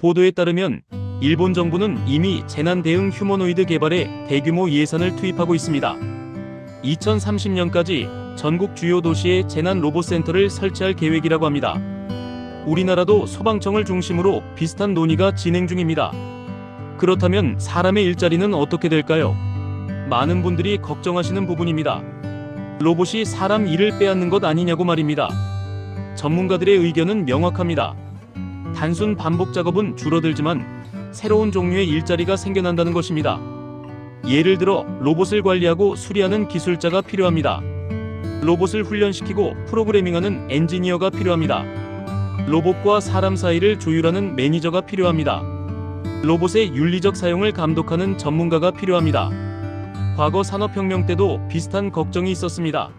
보도에 따르면 일본 정부는 이미 재난 대응 휴머노이드 개발에 대규모 예산을 투입하고 있습니다. 2030년까지 전국 주요 도시에 재난 로봇 센터를 설치할 계획이라고 합니다. 우리나라도 소방청을 중심으로 비슷한 논의가 진행 중입니다. 그렇다면 사람의 일자리는 어떻게 될까요? 많은 분들이 걱정하시는 부분입니다. 로봇이 사람 일을 빼앗는 것 아니냐고 말입니다. 전문가들의 의견은 명확합니다. 단순 반복 작업은 줄어들지만 새로운 종류의 일자리가 생겨난다는 것입니다. 예를 들어 로봇을 관리하고 수리하는 기술자가 필요합니다. 로봇을 훈련시키고 프로그래밍하는 엔지니어가 필요합니다. 로봇과 사람 사이를 조율하는 매니저가 필요합니다. 로봇의 윤리적 사용을 감독하는 전문가가 필요합니다. 과거 산업혁명 때도 비슷한 걱정이 있었습니다.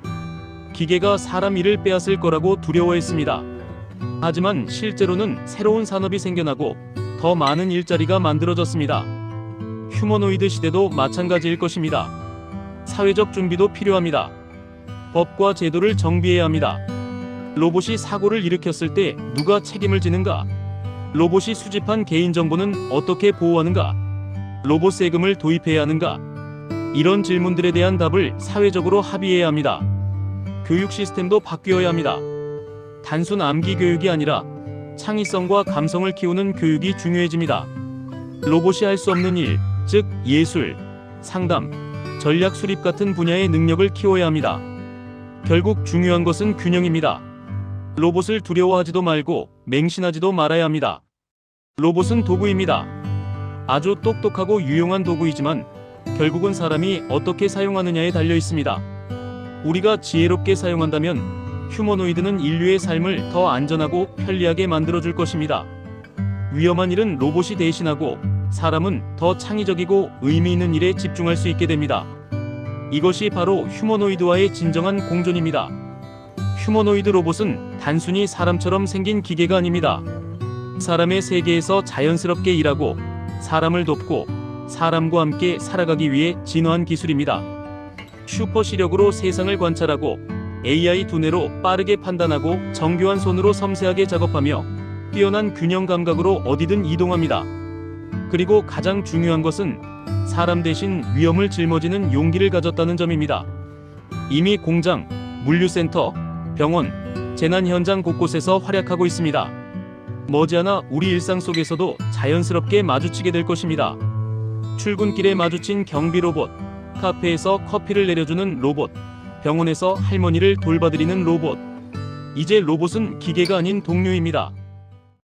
기계가 사람 일을 빼앗을 거라고 두려워했습니다. 하지만 실제로는 새로운 산업이 생겨나고 더 많은 일자리가 만들어졌습니다. 휴머노이드 시대도 마찬가지일 것입니다. 사회적 준비도 필요합니다. 법과 제도를 정비해야 합니다. 로봇이 사고를 일으켰을 때 누가 책임을 지는가? 로봇이 수집한 개인정보는 어떻게 보호하는가? 로봇 세금을 도입해야 하는가? 이런 질문들에 대한 답을 사회적으로 합의해야 합니다. 교육 시스템도 바뀌어야 합니다. 단순 암기 교육이 아니라 창의성과 감성을 키우는 교육이 중요해집니다. 로봇이 할 수 없는 일, 즉 예술, 상담, 전략 수립 같은 분야의 능력을 키워야 합니다. 결국 중요한 것은 균형입니다. 로봇을 두려워하지도 말고 맹신하지도 말아야 합니다. 로봇은 도구입니다. 아주 똑똑하고 유용한 도구이지만 결국은 사람이 어떻게 사용하느냐에 달려 있습니다. 우리가 지혜롭게 사용한다면 휴머노이드는 인류의 삶을 더 안전하고 편리하게 만들어줄 것입니다. 위험한 일은 로봇이 대신하고 사람은 더 창의적이고 의미 있는 일에 집중할 수 있게 됩니다. 이것이 바로 휴머노이드와의 진정한 공존입니다. 휴머노이드 로봇은 단순히 사람처럼 생긴 기계가 아닙니다. 사람의 세계에서 자연스럽게 일하고 사람을 돕고 사람과 함께 살아가기 위해 진화한 기술입니다. 슈퍼 시력으로 세상을 관찰하고 AI 두뇌로 빠르게 판단하고 정교한 손으로 섬세하게 작업하며 뛰어난 균형 감각으로 어디든 이동합니다. 그리고 가장 중요한 것은 사람 대신 위험을 짊어지는 용기를 가졌다는 점입니다. 이미 공장, 물류센터, 병원, 재난 현장 곳곳에서 활약하고 있습니다. 머지않아 우리 일상 속에서도 자연스럽게 마주치게 될 것입니다. 출근길에 마주친 경비 로봇, 카페에서 커피를 내려주는 로봇, 병원에서 할머니를 돌봐드리는 로봇. 이제 로봇은 기계가 아닌 동료입니다.